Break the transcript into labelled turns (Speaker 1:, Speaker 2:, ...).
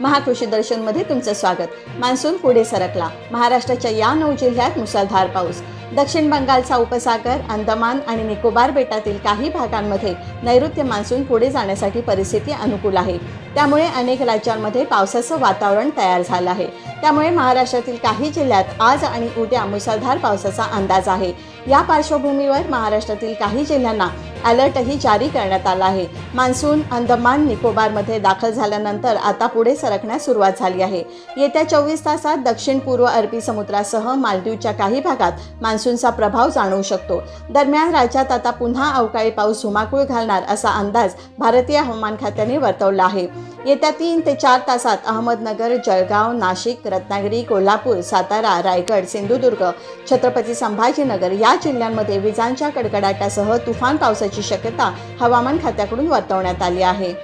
Speaker 1: महाकृषी दर्शनमध्ये तुमचं स्वागत. मान्सून पुढे सरकला. महाराष्ट्राच्या या नऊ जिल्ह्यात मुसळधार पाऊस. दक्षिण बंगालचा उपसागर अंदमान आणि निकोबार बेटातील काही भागांमध्ये नैऋत्य मान्सून पुढे जाण्यासाठी परिस्थिती अनुकूल आहे. त्यामुळे अनेक राज्यांमध्ये पावसाचं वातावरण तयार झालं आहे. त्यामुळे महाराष्ट्रातील काही जिल्ह्यात आज आणि उद्या मुसळधार पावसाचा अंदाज आहे. या पार्श्वभूमीवर महाराष्ट्रातील काही जिल्ह्यांना अलर्टही जारी करण्यात आला आहे. मान्सून अंदमान निकोबारमध्ये दाखल झाल्यानंतर आता पुढे सरकण्यास सुरुवात झाली आहे. येत्या चोवीस तासात दक्षिण पूर्व अरबी समुद्रासह मालदीवच्या काही भागात मान्सूनचा प्रभाव जाणवू शकतो. दरम्यान राज्यात आता पुन्हा अवकाळी पाऊस धुमाकूळ घालणार असा अंदाज भारतीय हवामान खात्याने वर्तवला आहे. येत्या तीन ते चार तासात अहमदनगर जळगाव नाशिक रत्नागिरी कोल्हापूर सातारा रायगड सिंधुदुर्ग छत्रपती संभाजीनगर या जिल्ह्यांमध्ये विजांच्या कडकडाटासह तुफान पावसाची शक्यता हवामान खात्याकडून वर्तवण्यात आली आहे.